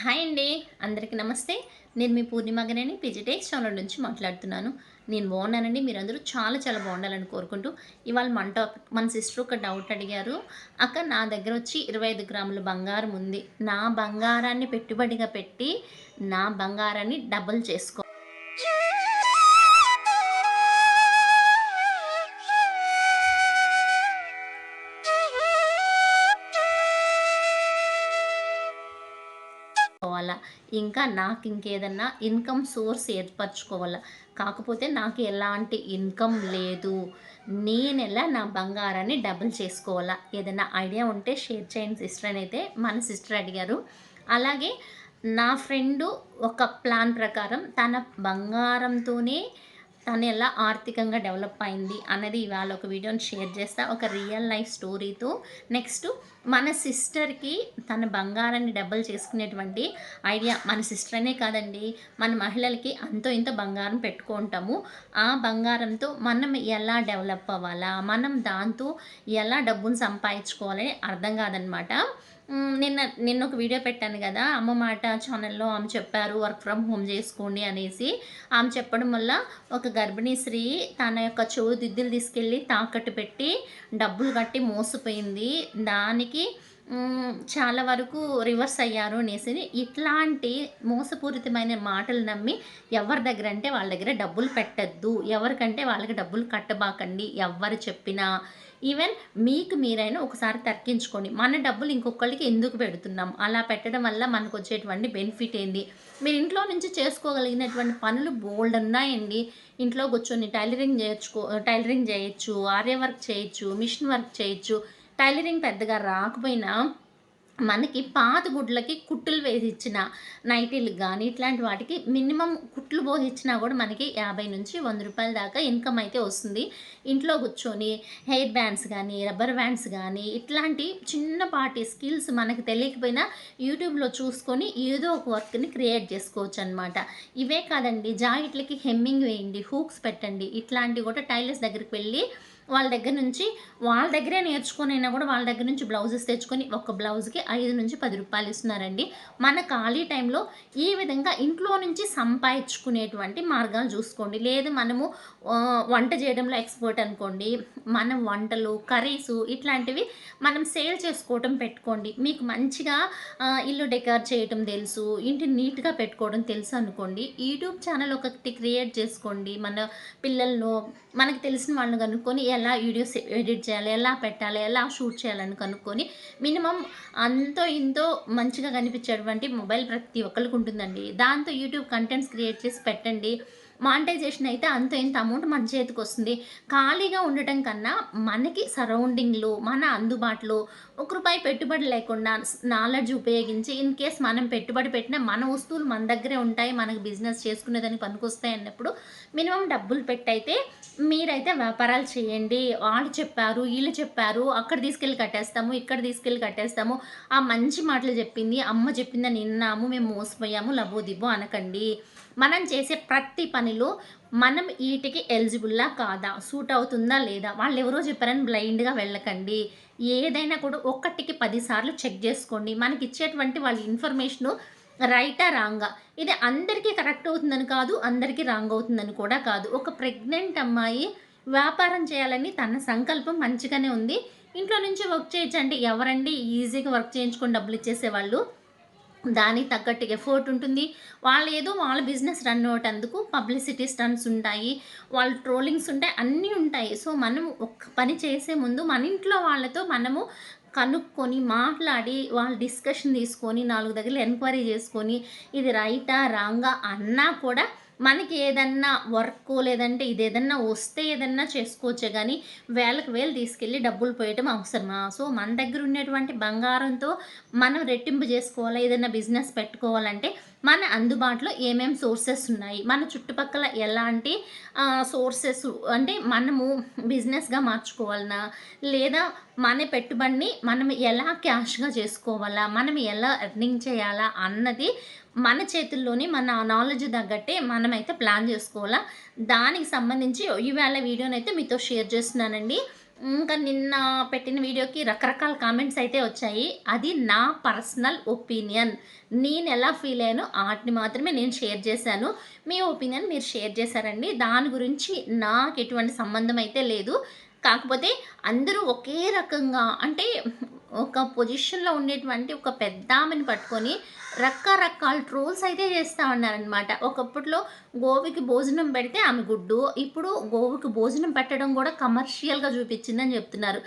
Hi అండి. అందరికీ నమస్తే. నేను మీ పూర్ణిమ గనేని పిజిటెక్స్ ఛానల్ నుంచి మాట్లాడుతున్నాను. నేను బాగున్నానండి. మీరందరూ చాలా చాలా బాగుండాలని కోరుకుంటూ ఇవాళ మన టాపిక్ మన సిస్టర్ ఒక డౌట్ అడిగారు. అక్క నా దగ్గర వచ్చి ఇరవై ఐదు గ్రాముల బంగారం ఉంది. నా బంగారాన్ని పెట్టుబడిగా పెట్టి నా బంగారాన్ని డబుల్ చేసుకో చేసుకోవాలా? ఇంకా నాకు ఇంకేదన్నా ఇన్కమ్ సోర్స్ ఏర్పరచుకోవాలా? కాకపోతే నాకు ఎలాంటి ఇన్కమ్ లేదు. నేను ఎలా నా బంగారాన్ని డబుల్ చేసుకోవాలా? ఏదైనా ఐడియా ఉంటే షేర్ చేయండి సిస్టర్ అని అయితే మన సిస్టర్ అడిగారు. అలాగే నా ఫ్రెండు ఒక ప్లాన్ ప్రకారం తన బంగారంతోనే తను ఎలా ఆర్థికంగా డెవలప్ అయింది అన్నది ఇవాళ ఒక వీడియోని షేర్ చేస్తా ఒక రియల్ లైఫ్ స్టోరీతో. నెక్స్ట్ మన సిస్టర్కి తన బంగారాన్ని డబ్బులు చేసుకునేటువంటి ఐడియా మన సిస్టర్ అనే కాదండి మన మహిళలకి అంతో ఇంత బంగారం పెట్టుకుంటాము. ఆ బంగారంతో మనం ఎలా డెవలప్ అవ్వాలా? మనం దాంతో ఎలా డబ్బును సంపాదించుకోవాలని అర్థం కాదనమాట. నిన్న నిన్న ఒక వీడియో పెట్టాను కదా అమ్మ మాట ఛానల్లో ఆమె చెప్పారు వర్క్ ఫ్రమ్ హోమ్ చేసుకోండి అనేసి. ఆమె చెప్పడం వల్ల ఒక గర్భిణీ స్త్రీ తన యొక్క చెవు దిద్దులు తీసుకెళ్ళి తాకట్టు పెట్టి డబ్బులు కట్టి మోసపోయింది. దానికి చాలా వరకు రివర్స్ అయ్యారు అనేసి. ఇట్లాంటి మోసపూరితమైన మాటలు నమ్మి ఎవరి దగ్గర అంటే వాళ్ళ దగ్గర డబ్బులు పెట్టద్దు. ఎవరికంటే వాళ్ళకి డబ్బులు కట్టబాకండి. ఎవరు చెప్పినా ఈవెన్ మీకు మీరైనా ఒకసారి తగ్గించుకోండి. మన డబ్బులు ఇంకొకళ్ళకి ఎందుకు పెడుతున్నాం? అలా పెట్టడం వల్ల మనకు వచ్చేటువంటి బెనిఫిట్ ఏంది? మీరు ఇంట్లో నుంచి చేసుకోగలిగినటువంటి పనులు బోల్డ్ ఉన్నాయండి. ఇంట్లో కూర్చొని టైలరింగ్ చేయొచ్చు టైలరింగ్ చేయొచ్చు ఆర్య వర్క్ చేయొచ్చు మిషన్ వర్క్ చేయొచ్చు. టైలరింగ్ పెద్దగా రాకపోయినా మనకి పాత గుడ్లకి కుట్టులు వేసి ఇచ్చిన నైటీలు కానీ ఇట్లాంటి వాటికి మినిమం కుట్లు పోసిచ్చినా కూడా మనకి యాభై నుంచి వంద రూపాయల దాకా ఇన్కమ్ అయితే వస్తుంది. ఇంట్లో కూర్చొని హెయిర్ బ్యాండ్స్ కానీ రబ్బర్ బ్యాండ్స్ కానీ ఇట్లాంటి చిన్నపాటి స్కిల్స్ మనకి తెలియకపోయినా యూట్యూబ్లో చూసుకొని ఏదో ఒక వర్క్ని క్రియేట్ చేసుకోవచ్చు అనమాట ఇవే కాదండి జాకెట్లకి హెమ్మింగ్ వేయండి హూక్స్ పెట్టండి ఇట్లాంటివి కూడా టైలర్స్ దగ్గరికి వెళ్ళి వాళ్ళ దగ్గర నుంచి వాళ్ళ దగ్గరే నేర్చుకుని అయినా కూడా వాళ్ళ దగ్గర నుంచి బ్లౌజెస్ తెచ్చుకొని ఒక బ్లౌజ్కి ఐదు నుంచి పది రూపాయలు ఇస్తున్నారండి. మన ఖాళీ టైంలో ఈ విధంగా ఇంట్లో నుంచి సంపాదించుకునేటువంటి మార్గాలు చూసుకోండి. లేదు మనము వంట చేయడంలో ఎక్స్పర్ట్ అనుకోండి మనం వంటలు కర్రీస్ ఇట్లాంటివి మనం సేల్ చేసుకోవటం పెట్టుకోండి. మీకు మంచిగా ఇల్లు డెకర్ చేయటం తెలుసు ఇంటిని నీట్గా పెట్టుకోవడం తెలుసు అనుకోండి. యూట్యూబ్ ఛానల్ ఒకటి క్రియేట్ చేసుకోండి. మన పిల్లలను మనకు తెలిసిన వాళ్ళని కనుక్కొని ఎలా వీడియోస్ ఎడిట్ చేయాలి ఎలా పెట్టాలి ఎలా షూట్ చేయాలని కనుక్కొని మినిమం అంతో ఇంతో మంచిగా కనిపించేటువంటి మొబైల్ ప్రతి ఒక్కరికి ఉంటుందండి. దాంతో యూట్యూబ్ కంటెంట్స్ క్రియేట్ చేసి పెట్టండి. మానిటైజేషన్ అయితే అంత ఇంత అమౌంట్ మన చేతికి వస్తుంది. ఖాళీగా ఉండటం కన్నా మనకి సరౌండింగ్లో మన అందుబాటులో ఒక రూపాయి పెట్టుబడి లేకుండా నాలెడ్జ్ ఉపయోగించి ఇన్ కేస్ మనం పెట్టుబడి పెట్టిన మన వస్తువులు మన దగ్గరే ఉంటాయి మనకు బిజినెస్ చేసుకునేదానికి పనికొస్తాయి అన్నప్పుడు మినిమం డబ్బులు పెట్టయితే మీరైతే వ్యాపారాలు చేయండి. వాళ్ళు చెప్పారు వీళ్ళు చెప్పారు అక్కడ తీసుకెళ్ళి కట్టేస్తాము ఇక్కడ తీసుకెళ్ళి కట్టేస్తాము. ఆ మంచి మాటలు చెప్పింది అమ్మ చెప్పిందని విన్నాము మేము మోసపోయాము లబో దిబో అనకండి. మనం చేసే ప్రతి పనిలో మనం వీటికి ఎలిజిబుల్లా కాదా? సూట్ అవుతుందా లేదా? వాళ్ళు ఎవరో చెప్పారని బ్లైండ్గా వెళ్ళకండి. ఏదైనా కూడా ఒక్కటికి పదిసార్లు చెక్ చేసుకోండి. మనకి ఇచ్చేటువంటి వాళ్ళ ఇన్ఫర్మేషను రైటా రాంగా? ఇది అందరికీ కరెక్ట్ అవుతుందని కాదు అందరికీ రాంగ్ అవుతుందని కూడా కాదు. ఒక ప్రెగ్నెంట్ అమ్మాయి వ్యాపారం చేయాలని తన సంకల్పం మంచిగానే ఉంది. ఇంట్లో నుంచి వర్క్ చేయొచ్చండి ఎవరండి? ఈజీగా వర్క్ చేయించుకొని డబ్బులు ఇచ్చేసేవాళ్ళు. దానికి తగ్గట్టు ఎఫర్ట్ ఉంటుంది. వాళ్ళు ఏదో వాళ్ళ బిజినెస్ రన్ అవ్వటందుకు పబ్లిసిటీ స్టన్స్ ఉంటాయి. వాళ్ళ ట్రోలింగ్స్ ఉంటాయి. అన్నీ ఉంటాయి. సో మనం ఒక్క పని చేసే ముందు మన ఇంట్లో వాళ్ళతో మనము కనుక్కొని మాట్లాడి వాళ్ళు డిస్కషన్ తీసుకొని నాలుగు దగ్గర ఎంక్వైరీ చేసుకొని ఇది రైటా రాంగా అన్నా కూడా మనకి ఏదన్నా వర్క్ లేదంటే ఇది ఏదన్నా వస్తే ఏదన్నా చేసుకోవచ్చే కానీ వేలకు వేలు తీసుకెళ్ళి డబ్బులు పోయటం అవసరమా? సో మన దగ్గర ఉన్నటువంటి బంగారంతో మనం రెట్టింపు చేసుకోవాలా? ఏదైనా బిజినెస్ పెట్టుకోవాలంటే మన అందుబాటులో ఏమేమి సోర్సెస్ ఉన్నాయి? మన చుట్టుపక్కల ఎలాంటి సోర్సెస్ అంటే మనము బిజినెస్గా మార్చుకోవాలన్నా లేదా మన పెట్టుబడిని మనం ఎలా క్యాష్గా చేసుకోవాలా? మనం ఎలా ఎర్నింగ్ చేయాలా? అన్నది మన చేతుల్లోనే మన నాలెడ్జ్ తగ్గట్టే మనమైతే ప్లాన్ చేసుకోవాలా? దానికి సంబంధించి ఇవాళ వీడియోనైతే మీతో షేర్ చేస్తున్నానండి. ఇంకా నిన్న పెట్టిన వీడియోకి రకరకాల కామెంట్స్ అయితే వచ్చాయి. అది నా పర్సనల్ ఒపీనియన్ నేను ఎలా ఫీల్ అయ్యానో వాటిని మాత్రమే నేను షేర్ చేశాను. మీ ఒపీనియన్ మీరు షేర్ చేశారండి. దాని గురించి నాకు ఎటువంటి సంబంధం అయితే లేదు. కాకపోతే అందరూ ఒకే రకంగా అంటే ఒక పొజిషన్లో ఉండేటువంటి ఒక పెద్ద ఆమెను పట్టుకొని రకరకాల ట్రోల్స్ అయితే చేస్తూ ఉన్నారనమాట ఒకప్పట్లో గోవుకి భోజనం పెడితే ఆమె గుడ్డు ఇప్పుడు గోవుకి భోజనం పెట్టడం కూడా కమర్షియల్గా చూపించిందని చెప్తున్నారు.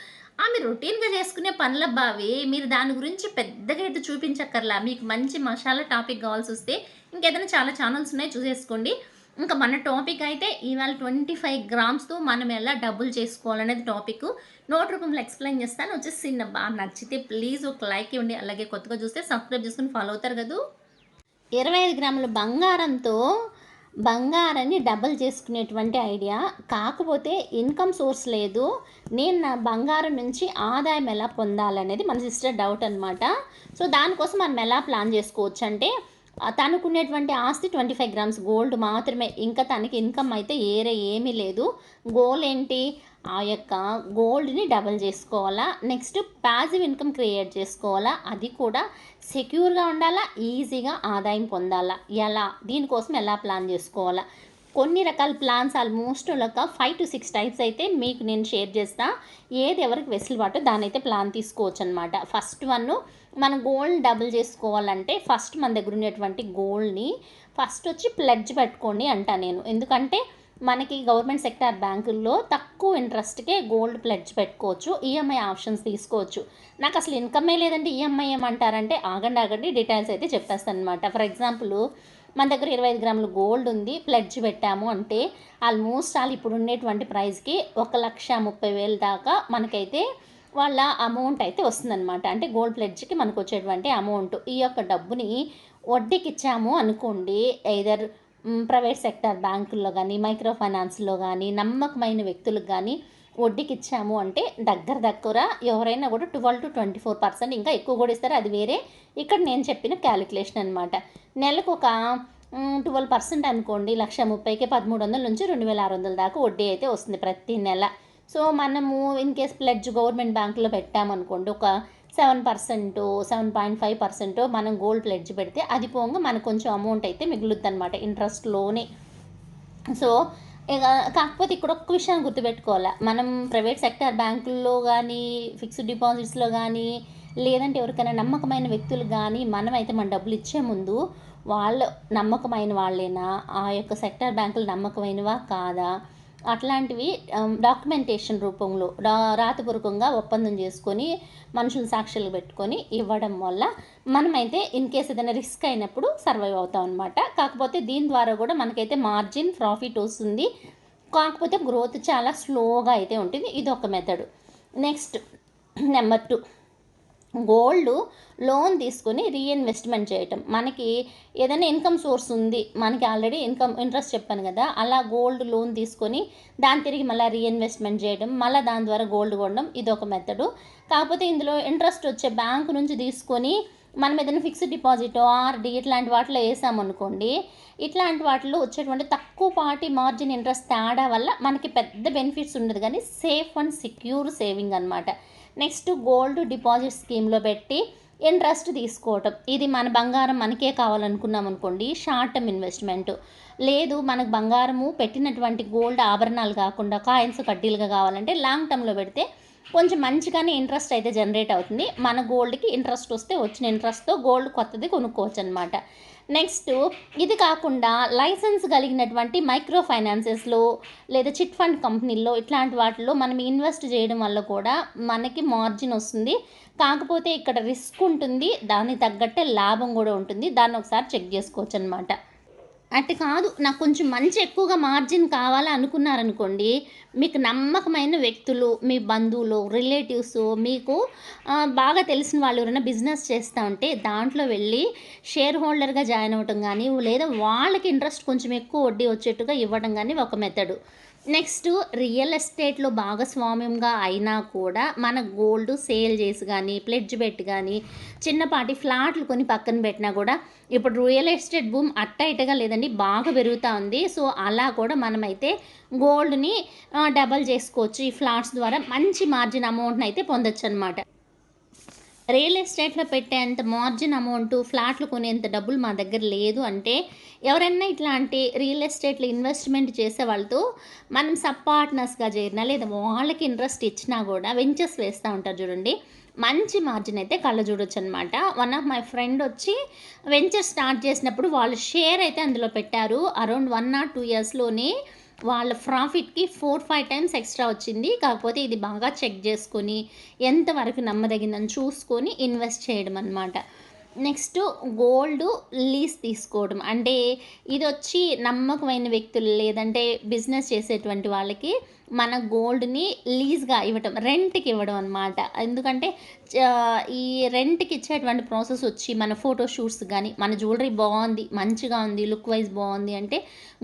ఆమె రొటీన్గా చేసుకునే పనుల బావి మీరు దాని గురించి పెద్దగా అయితే చూపించక్కర్లా. మీకు మంచి మసాలా టాపిక్ కావాల్సి వస్తే ఇంకేదైనా చాలా ఛానల్స్ ఉన్నాయి చూసేసుకోండి. ఇంకా మన టాపిక్ అయితే ఇవాళ ట్వంటీ ఫైవ్ గ్రామ్స్తో మనం ఎలా డబ్బులు చేసుకోవాలనేది టాపిక్ నోట్ రూపంలో ఎక్స్ప్లెయిన్ చేస్తాను. వచ్చేసి చిన్న బాగా నచ్చితే ప్లీజ్ ఒక లైక్ ఇవ్వండి. అలాగే కొత్తగా చూస్తే సబ్స్క్రైబ్ చేసుకుని ఫాలో అవుతారు కదా. ఇరవై ఐదు గ్రాముల బంగారంతో బంగారాన్ని డబల్ చేసుకునేటువంటి ఐడియా కాకపోతే ఇన్కమ్ సోర్స్ లేదు. నేను నా బంగారం నుంచి ఆదాయం ఎలా పొందాలనేది మన సిస్టర్ డౌట్ అనమాట సో దానికోసం మనం ఎలా ప్లాన్ చేసుకోవచ్చు అంటే తనకున్నటువంటి ఆస్తి ట్వంటీ ఫైవ్ గ్రామ్స్ గోల్డ్ మాత్రమే. ఇంకా తనకి ఇన్కమ్ అయితే ఏరే ఏమీ లేదు. గోల్ ఏంటి? ఆ యొక్క గోల్డ్ని డబల్ చేసుకోవాలా? నెక్స్ట్ ప్యాసివ్ ఇన్కమ్ క్రియేట్ చేసుకోవాలా? అది కూడా సెక్యూర్గా ఉండాలా? ఈజీగా ఆదాయం పొందాలా? ఎలా? దీనికోసం ఎలా ప్లాన్ చేసుకోవాలా? కొన్ని రకాల ప్లాన్స్ ఆల్మోస్ట్ ఒక ఫైవ్ టు సిక్స్ టైప్స్ అయితే మీకు నేను షేర్ చేస్తా. ఏది ఎవరికి వెసులుబాటు దానైతే ప్లాన్ తీసుకోవచ్చు అనమాట ఫస్ట్ వన్ మన గోల్డ్ డబుల్ చేసుకోవాలంటే ఫస్ట్ మన దగ్గర ఉండేటువంటి గోల్డ్ని ఫస్ట్ వచ్చి ప్లెడ్జ్ పెట్టుకోండి అంటా నేను. ఎందుకంటే మనకి గవర్నమెంట్ సెక్టార్ బ్యాంకుల్లో తక్కువ ఇంట్రెస్ట్కే గోల్డ్ ప్లెడ్జ్ పెట్టుకోవచ్చు. ఈఎంఐ ఆప్షన్స్ తీసుకోవచ్చు. నాకు అసలు ఇన్కమే లేదంటే ఈఎంఐ ఏమంటారంటే ఆగండి ఆగండి డీటెయిల్స్ అయితే చెప్పేస్తాను అనమాట ఫర్ ఎగ్జాంపుల్ మన దగ్గర ఇరవై ఐదు గ్రాములు గోల్డ్ ఉంది ప్లెడ్జ్ పెట్టాము అంటే ఆల్మోస్ట్ ఆల్ ఇప్పుడు ఉండేటువంటి ప్రైస్కి ఒక లక్ష ముప్పై వేలు దాకా మనకైతే వాళ్ళ అమౌంట్ అయితే వస్తుందన్నమాట. అంటే గోల్డ్ ప్లెడ్జ్కి మనకు వచ్చేటువంటి అమౌంట్ ఈ యొక్క డబ్బుని వడ్డీకి ఇచ్చాము అనుకోండి ఐదర్ ప్రైవేట్ సెక్టర్ బ్యాంకుల్లో కానీ మైక్రో ఫైనాన్స్లో కానీ నమ్మకమైన వ్యక్తులకు కానీ వడ్డీకి ఇచ్చాము అంటే దగ్గర దగ్గర ఎవరైనా కూడా twelve to twenty four percent ఇంకా ఎక్కువ కూడా ఇస్తారు. అది వేరే. ఇక్కడ నేను చెప్పిన క్యాలిక్యులేషన్ అనమాట నెలకు ఒక ట్వెల్వ్ పర్సెంట్ అనుకోండి లక్ష ముప్పైకి పదమూడు వందల నుంచి రెండు వేల ఆరు వందల దాకా వడ్డీ అయితే వస్తుంది ప్రతి నెల. సో మనము ఇన్ కేస్ ప్లెడ్జ్ గవర్నమెంట్ బ్యాంకులో పెట్టామనుకోండి ఒక seven percent seven point five percent మనం గోల్డ్ ప్లెడ్జ్ పెడితే అది పోగా మనకు కొంచెం అమౌంట్ అయితే మిగులుద్ది అనమాట ఇంట్రెస్ట్లోనే సో కాకపోతే ఇక్కడ ఒక్క విషయాన్ని గుర్తుపెట్టుకోవాలి. మనం ప్రైవేట్ సెక్టర్ బ్యాంకుల్లో కానీ ఫిక్స్డ్ డిపాజిట్స్లో కానీ లేదంటే ఎవరికైనా నమ్మకమైన వ్యక్తులు కానీ మనం మన డబ్బులు ఇచ్చే ముందు వాళ్ళు నమ్మకమైన వాళ్ళేనా? ఆ యొక్క సెక్టర్ బ్యాంకులు నమ్మకమైనవా? కాదా? అట్లాంటివి డాక్యుమెంటేషన్ రూపంలో రాతపూర్వకంగా ఒప్పందం చేసుకొని మనుషులు సాక్షులు పెట్టుకొని ఇవ్వడం వల్ల మనమైతే ఇన్ కేస్ ఏదైనా రిస్క్ అయినప్పుడు సర్వైవ్ అవుతాం అనమాట కాకపోతే దీని ద్వారా కూడా మనకైతే మార్జిన్ ప్రాఫిట్ వస్తుంది. కాకపోతే గ్రోత్ చాలా స్లోగా అయితే ఉంటుంది. ఇది ఒక method next number two gold loan తీసుకొని రీఇన్వెస్ట్మెంట్ చేయటం. మనకి ఏదైనా ఇన్కమ్ సోర్స్ ఉంది మనకి ఆల్రెడీ ఇన్కమ్ ఇంట్రెస్ట్ చెప్పాను కదా అలా గోల్డ్ లోన్ తీసుకొని దాన్ని తిరిగి మళ్ళీ రీఇన్వెస్ట్మెంట్ చేయడం మళ్ళీ దాని ద్వారా గోల్డ్ కొనడం ఇది ఒక మెథడు కాకపోతే ఇందులో ఇంట్రెస్ట్ వచ్చే బ్యాంకు నుంచి తీసుకొని మనం ఏదైనా ఫిక్స్డ్ డిపాజిట్ ఆర్డి ఇట్లాంటి వాటిలో వేసామనుకోండి ఇట్లాంటి వాటిలో వచ్చేటువంటి తక్కువ పాటి మార్జిన్ ఇంట్రెస్ట్ తేడా వల్ల మనకి పెద్ద బెనిఫిట్స్ ఉండదు. కానీ సేఫ్ అండ్ సెక్యూర్ సేవింగ్ అనమాట నెక్స్ట్ గోల్డ్ డిపాజిట్ స్కీమ్లో పెట్టి ఇంట్రెస్ట్ తీసుకోవటం. ఇది మన బంగారం మనకే కావాలనుకున్నాం అనుకోండి షార్ట్ టర్మ్ ఇన్వెస్ట్మెంట్. లేదు మనకు బంగారము పెట్టినటువంటి గోల్డ్ ఆభరణాలు కాకుండా కాయిన్స్ కడ్డీలుగా కావాలంటే లాంగ్ టర్మ్లో పెడితే కొంచెం మంచిగానే ఇంట్రెస్ట్ అయితే జనరేట్ అవుతుంది. మన గోల్డ్కి ఇంట్రెస్ట్ వస్తే వచ్చిన ఇంట్రెస్ట్తో గోల్డ్ కొత్తది కొనుక్కోవచ్చు అనమాట నెక్స్ట్ ఇది కాకుండా లైసెన్స్ కలిగినటువంటి మైక్రో ఫైనాన్సెస్లో లేదా చిట్ ఫండ్ కంపెనీల్లో ఇట్లాంటి వాటిలో మనం ఇన్వెస్ట్ చేయడం వల్ల కూడా మనకి మార్జిన్ వస్తుంది. కాకపోతే ఇక్కడ రిస్క్ ఉంటుంది. దానికి తగ్గట్టే లాభం కూడా ఉంటుంది. దాన్ని ఒకసారి చెక్ చేసుకోవచ్చు అనమాట అటు కాదు నాకు కొంచెం మంచి ఎక్కువగా మార్జిన్ కావాలా అనుకున్నారనుకోండి మీకు నమ్మకమైన వ్యక్తులు మీ బంధువులు రిలేటివ్స్ మీకు బాగా తెలిసిన వాళ్ళు ఎవరైనా బిజినెస్ చేస్తూ ఉంటే దాంట్లో వెళ్ళి షేర్ హోల్డర్గా జాయిన్ అవ్వటం కానీ లేదా వాళ్ళకి ఇంట్రెస్ట్ కొంచెం ఎక్కువ వడ్డీ వచ్చేట్టుగా ఇవ్వడం కానీ ఒక మెథడు. నెక్స్ట్ రియల్ ఎస్టేట్లో భాగస్వామ్యంగా అయినా కూడా మన గోల్డ్ సేల్ చేసి కానీ ప్లెడ్జ్ పెట్టి కానీ చిన్నపాటి ఫ్లాట్లు కొని పక్కన పెట్టినా కూడా ఇప్పుడు రియల్ ఎస్టేట్ భూమి అట్ట ఇటగా లేదండి బాగా పెరుగుతూ ఉంది. సో అలా కూడా మనమైతే గోల్డ్ని డబల్ చేసుకోవచ్చు. ఈ ఫ్లాట్స్ ద్వారా మంచి మార్జిన్ అమౌంట్ని అయితే పొందొచ్చు అనమాట రియల్ ఎస్టేట్లో పెట్టేంత మార్జిన్ అమౌంట్ ఫ్లాట్లు కొనేంత డబ్బులు మా దగ్గర లేదు అంటే ఎవరైనా ఇట్లాంటి రియల్ ఎస్టేట్లో ఇన్వెస్ట్మెంట్ చేసే వాళ్ళతో మనం సబ్ పార్ట్నర్స్గా చేరినా లేదా వాళ్ళకి ఇంట్రెస్ట్ ఇచ్చినా కూడా వెంచర్స్ వేస్తూ ఉంటారు చూడండి. మంచి మార్జిన్ అయితే కళ్ళ చూడొచ్చు అనమాట వన్ ఆఫ్ మై ఫ్రెండ్ వచ్చి వెంచర్ స్టార్ట్ చేసినప్పుడు వాళ్ళు షేర్ అయితే అందులో పెట్టారు. అరౌండ్ వన్ ఆర్ టూ ఇయర్స్లోనే వాళ్ళ ప్రాఫిట్కి ఫోర్ ఫైవ్ టైమ్స్ ఎక్స్ట్రా వచ్చింది. కాకపోతే ఇది బాగా చెక్ చేసుకొని ఎంతవరకు నమ్మదగిందని చూసుకొని ఇన్వెస్ట్ చేయడం అనమాట నెక్స్ట్ గోల్డ్ లీజ్ తీసుకోవడం. అంటే ఇది వచ్చి నమ్మకమైన వ్యక్తులు లేదంటే బిజినెస్ చేసేటువంటి వాళ్ళకి మన గోల్డ్ని లీజ్గా ఇవ్వటం రెంట్కి ఇవ్వడం అనమాట ఎందుకంటే ఈ రెంట్కి ఇచ్చేటువంటి ప్రాసెస్ వచ్చి మన ఫోటో షూట్స్ కానీ మన జ్యువెలరీ బాగుంది మంచిగా ఉంది లుక్ వైజ్ బాగుంది అంటే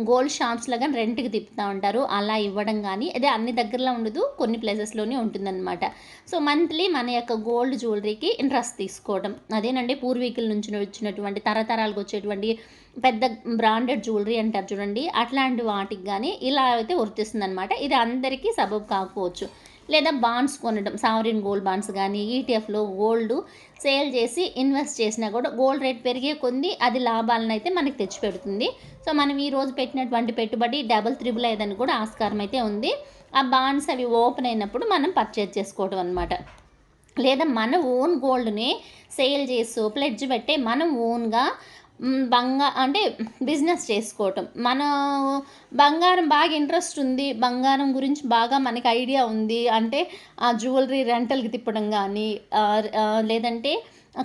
గోల్డ్ షాప్స్లో కానీ రెంట్కి తిప్పుతూ ఉంటారు. అలా ఇవ్వడం కానీ అదే అన్ని దగ్గరలో ఉండదు కొన్ని ప్లేసెస్లోనే ఉంటుందన్నమాట. సో మంత్లీ మన యొక్క గోల్డ్ జ్యువెలరీకి ఇంట్రెస్ట్ తీసుకోవడం అదేనండి పూర్వీకుల నుంచి వచ్చినటువంటి తరతరాలకు వచ్చేటువంటి పెద్ద బ్రాండెడ్ జ్యువెలరీ అంటారు చూడండి. అట్లాంటి వాటికి కానీ ఇలా అయితే వర్తిస్తుంది అనమాట ఇది అందరికీ సబబ్ కాకపోవచ్చు. లేదా బాండ్స్ కొనడం సావరిన్ గోల్డ్ బాండ్స్ కానీ ఈటీఎఫ్లో గోల్డ్ సేల్ చేసి ఇన్వెస్ట్ చేసినా కూడా గోల్డ్ రేట్ పెరిగే కొంది అది లాభాలను అయితే మనకి తెచ్చిపెడుతుంది. సో మనం ఈ రోజు పెట్టినటువంటి పెట్టుబడి డబుల్ త్రిబుల్ అయ్యేదని కూడా ఆస్కారం అయితే ఉంది. ఆ బాండ్స్ అవి ఓపెన్ అయినప్పుడు మనం పర్చేజ్ చేసుకోవడం అనమాట లేదా మన ఓన్ గోల్డ్ని సేల్ చేస్తూ ప్లెడ్జ్ పెట్టే మనం ఓన్గా బంగా అంటే బిజినెస్ చేసుకోవటం. మన బంగారం బాగా ఇంట్రెస్ట్ ఉంది. బంగారం గురించి బాగా మనకి ఐడియా ఉంది. అంటే ఆ జ్యువెలరీ రెంటల్కి తిప్పడం కానీ లేదంటే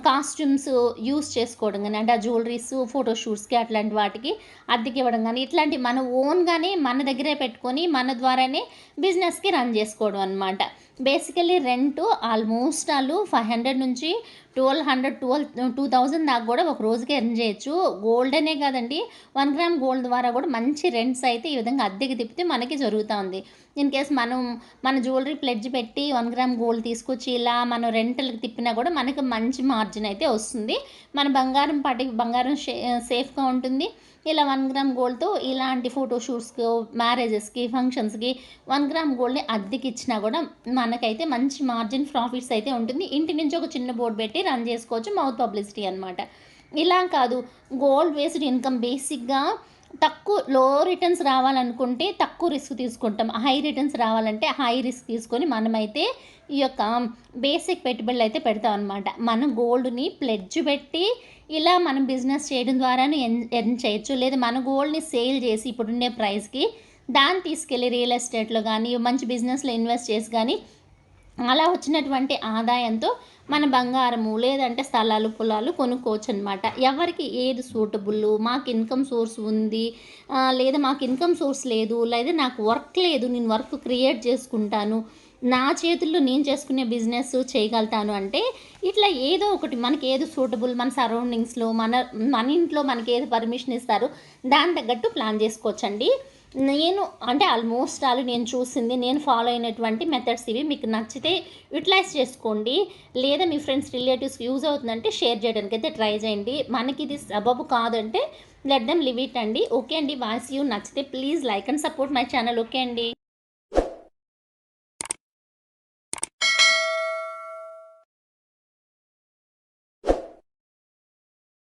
కాస్ట్యూమ్స్ యూస్ చేసుకోవడం కానీ అంటే ఆ జ్యువెలరీస్ ఫోటోషూట్స్కి అట్లాంటి వాటికి అద్దెకి ఇవ్వడం కానీ ఇట్లాంటి మన ఓన్గానే మన దగ్గరే పెట్టుకొని మన ద్వారానే బిజినెస్కి రన్ చేసుకోవడం అనమాట బేసికలీ రెంట్ ఆల్మోస్ట్ వాళ్ళు ఫైవ్ హండ్రెడ్ నుంచి twelve hundred twelve two thousand దాకా కూడా ఒక రోజుకి ఎర్న్ చేయొచ్చు. గోల్డ్ అనే కాదండి వన్ గ్రామ్ గోల్డ్ ద్వారా కూడా మంచి రెంట్స్ అయితే ఈ విధంగా అద్దెకి తిప్పితే మనకి జరుగుతూ ఉంది. ఇన్ కేస్ మనం మన జ్యువెలరీ ప్లెడ్జ్ పెట్టి వన్ గ్రామ్ గోల్డ్ తీసుకొచ్చి ఇలా మనం రెంట్లకి తిప్పినా కూడా మనకు మంచి మార్జిన్ అయితే వస్తుంది. మన బంగారం పాటి బంగారం సేఫ్గా ఉంటుంది. ఇలా వన్ గ్రామ్ గోల్డ్తో ఇలాంటి ఫోటోషూట్స్కి మ్యారేజెస్కి ఫంక్షన్స్కి వన్ గ్రామ్ గోల్డ్ని అద్దెకి ఇచ్చినా కూడా మనకైతే మంచి మార్జిన్ ప్రాఫిట్స్ అయితే ఉంటుంది. ఇంటి నుంచి ఒక చిన్న బోర్డు పెట్టి రన్ చేసుకోవచ్చు మౌత్ పబ్లిసిటీ అనమాట ఇలా కాదు గోల్డ్ బేస్డ్ ఇన్కమ్ బేసిక్గా తక్కువ లో రిటర్న్స్ రావాలనుకుంటే తక్కువ రిస్క్ తీసుకుంటాం. హై రిటర్న్స్ రావాలంటే హై రిస్క్ తీసుకొని మనమైతే ఈ యొక్క బేసిక్ పెట్టుబడులు అయితే పెడతాం అనమాట మనం గోల్డ్ని ప్లెడ్జ్ పెట్టి ఇలా మనం బిజినెస్ చేయడం ద్వారానే ఎన్ ఎర్న్ చేయొచ్చు. లేదా మన గోల్డ్ని సేల్ చేసి ఇప్పుడుండే ప్రైస్కి దాన్ని తీసుకెళ్ళి రియల్ ఎస్టేట్లో కానీ మంచి బిజినెస్లో ఇన్వెస్ట్ చేసి కానీ అలా వచ్చినటువంటి ఆదాయంతో మన బంగారము లేదంటే స్థలాలు పొలాలు కొనుక్కోవచ్చు అనమాట ఎవరికి ఏది సూటబుల్? మాకు ఇన్కమ్ సోర్స్ ఉంది. లేదా మాకు ఇన్కమ్ సోర్స్ లేదు లేదా నాకు వర్క్ లేదు నేను వర్క్ క్రియేట్ చేసుకుంటాను నా చేతుల్లో నేను చేసుకునే బిజినెస్ చేయగలుగుతాను అంటే ఇట్లా ఏదో ఒకటి మనకి ఏది సూటబుల్ మన సరౌండింగ్స్లో మన మన ఇంట్లో మనకి ఏది పర్మిషన్ ఇస్తారు దాని తగ్గట్టు ప్లాన్ చేసుకోవచ్చండి. నేను అంటే ఆల్మోస్ట్ ఆల్ నేను చూసింది నేను ఫాలో అయినటువంటి మెథడ్స్ ఇవి. మీకు నచ్చితే యూటిలైజ్ చేసుకోండి. లేదా మీ ఫ్రెండ్స్ రిలేటివ్స్ యూజ్ అవుతుందంటే షేర్ చేయడానికి అయితే ట్రై చేయండి. మనకి ఇది సబబు కాదంటే లెట్ దెమ్ లివ్ ఇట్ అండి. ఓకే అండి. వాయిస్ యూ నచ్చితే please like and support my channel okay అండి.